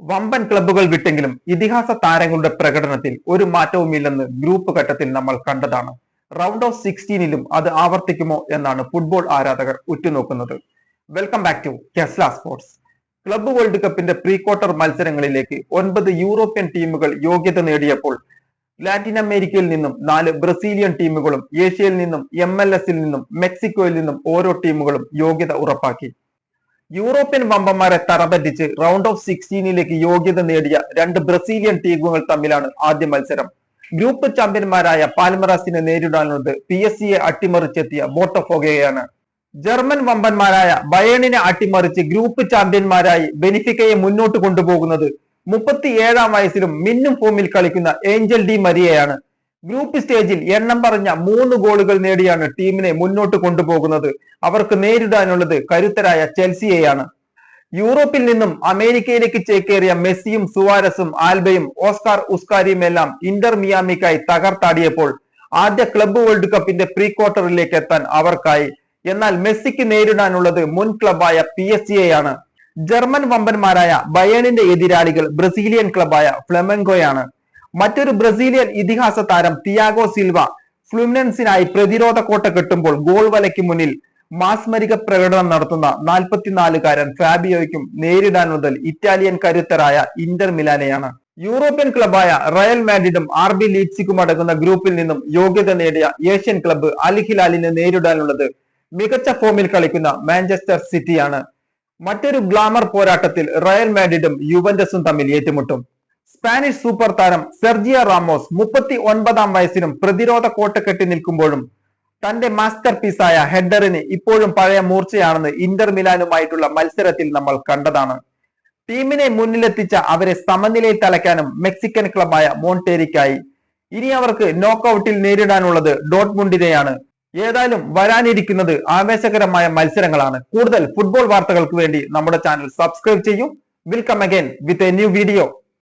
വമ്പൻ ക്ലബ്ബുകൾ വിട്ടെങ്കിലും ഇതിഹാസ താരങ്ങളുടെ പ്രകടനത്തിൽ ഒരു മാറ്റവുമില്ലെന്ന് ഗ്രൂപ്പ് ഘട്ടത്തിൽ നമ്മൾ കണ്ടതാണ്. റൗണ്ട് ഓഫ് സിക്സ്റ്റീനിലും അത് ആവർത്തിക്കുമോ എന്നാണ് ഫുട്ബോൾ ആരാധകർ ഉറ്റുനോക്കുന്നത്. വെൽക്കം ബാക്ക് ടു കെസ്ല സ്പോർട്സ് ക്ലബ്ബ് വേൾഡ് കപ്പിന്റെ പ്രീ ക്വാർട്ടർ മത്സരങ്ങളിലേക്ക് ഒൻപത് യൂറോപ്യൻ ടീമുകൾ യോഗ്യത നേടിയപ്പോൾ ലാറ്റിൻ അമേരിക്കയിൽ നിന്നും നാല് ബ്രസീലിയൻ ടീമുകളും ഏഷ്യയിൽ നിന്നും എം എൽ എസിൽ നിന്നും മെക്സിക്കോയിൽ നിന്നും ഓരോ ടീമുകളും യോഗ്യത ഉറപ്പാക്കി. യൂറോപ്യൻ വമ്പന്മാരെ തറപറ്റിച്ച് റൗണ്ട് ഓഫ് സിക്സ്റ്റീനിലേക്ക് യോഗ്യത നേടിയ രണ്ട് ബ്രസീലിയൻ ടീമുകൾ തമ്മിലാണ് ആദ്യ മത്സരം. ഗ്രൂപ്പ് ചാമ്പ്യന്മാരായ പാൽമറാസിനെ നേരിടാനുള്ളത് പി എസ് സിയെ അട്ടിമറിച്ചെത്തിയ ബോട്ടഫോഗയാണ്. ജർമ്മൻ വമ്പന്മാരായ ബയേണിനെ അട്ടിമറിച്ച് ഗ്രൂപ്പ് ചാമ്പ്യന്മാരായി ബെനിഫിക്കയെ മുന്നോട്ട് കൊണ്ടുപോകുന്നത് മുപ്പത്തിയേഴാം വയസ്സിലും മിന്നും ഫോമിൽ കളിക്കുന്ന ഏഞ്ചൽ ഡി മരിയയാണ്. ഗ്രൂപ്പ് സ്റ്റേജിൽ എണ്ണം പറഞ്ഞ മൂന്ന് ഗോളുകൾ നേടിയാണ് ടീമിനെ മുന്നോട്ട് കൊണ്ടുപോകുന്നത്. അവർക്ക് നേരിടാനുള്ളത് കരുത്തരായ ചെൽസിയെയാണ്. യൂറോപ്പിൽ നിന്നും അമേരിക്കയിലേക്ക് ചേക്കേറിയ മെസ്സിയും സുവാരസും ആൽബയും ഓസ്കാർ ഉസ്കാരിയും എല്ലാം ഇന്റർ മിയാമിക്കായി തകർത്താടിയപ്പോൾ ആദ്യ ക്ലബ്ബ് വേൾഡ് കപ്പിന്റെ പ്രീ ക്വാർട്ടറിലേക്ക് എത്താൻ അവർക്കായി. എന്നാൽ മെസ്സിക്ക് നേരിടാനുള്ളത് മുൻ ക്ലബായ പി എസ് സിയെയാണ് ജർമ്മൻ വമ്പന്മാരായ ബയേണിന്റെ എതിരാളികൾ ബ്രസീലിയൻ ക്ലബായ ഫ്ലെമൻഗോയാണ് മറ്റൊരു ബ്രസീലിയൻ ഇതിഹാസ താരം തിയാഗോ സിൽവ ഫ്ലുമിനൻസിനായി പ്രതിരോധ കോട്ട കെട്ടുമ്പോൾ ഗോൾ വലയ്ക്ക് മുന്നിൽ മാസ്മരിക പ്രകടനം നടത്തുന്ന നാൽപ്പത്തിനാലുകാരൻ ഫാബിയോയ്ക്കും നേരിടാൻ മുതൽ ഇറ്റാലിയൻ കരുത്തരായ ഇന്റർ മിലാനയാണ്. യൂറോപ്യൻ ക്ലബായ റയൽ മാഡ്രിഡും ആർ ബി ലീപ്സിക്കും അടങ്ങുന്ന ഗ്രൂപ്പിൽ നിന്നും യോഗ്യത നേടിയ ഏഷ്യൻ ക്ലബ്ബ് അൽഹിലാലിനെ നേരിടാനുള്ളത് മികച്ച ഫോമിൽ കളിക്കുന്ന മാഞ്ചസ്റ്റർ സിറ്റിയാണ്. മറ്റൊരു ഗ്ലാമർ പോരാട്ടത്തിൽ റയൽ മാഡ്രിഡും യുവന്റസും തമ്മിൽ ഏറ്റുമുട്ടും. സ്പാനിഷ് സൂപ്പർ താരം സെർജിയ റാമോസ് മുപ്പത്തി ഒൻപതാം വയസ്സിനും പ്രതിരോധ കോട്ട കെട്ടി നിൽക്കുമ്പോഴും തന്റെ മാസ്റ്റർ പീസായ ഹെഡറിന് ഇപ്പോഴും പഴയ മൂർച്ചയാണെന്ന് ഇന്റർ മിലാനുമായിട്ടുള്ള മത്സരത്തിൽ നമ്മൾ കണ്ടതാണ്. ടീമിനെ മുന്നിലെത്തിച്ച അവരെ സമനിലയിൽ തലയ്ക്കാനും മെക്സിക്കൻ ക്ലബായ മോണ്ടേരിക്കായി. ഇനി അവർക്ക് നോക്കൌട്ടിൽ നേരിടാനുള്ളത് ഡോട്ട്മുണ്ടിനെയാണ്. ഏതായാലും വരാനിരിക്കുന്നത് ആവേശകരമായ മത്സരങ്ങളാണ്. കൂടുതൽ ഫുട്ബോൾ വാർത്തകൾക്ക് വേണ്ടി നമ്മുടെ ചാനൽ സബ്സ്ക്രൈബ് ചെയ്യും. Will come again with a new video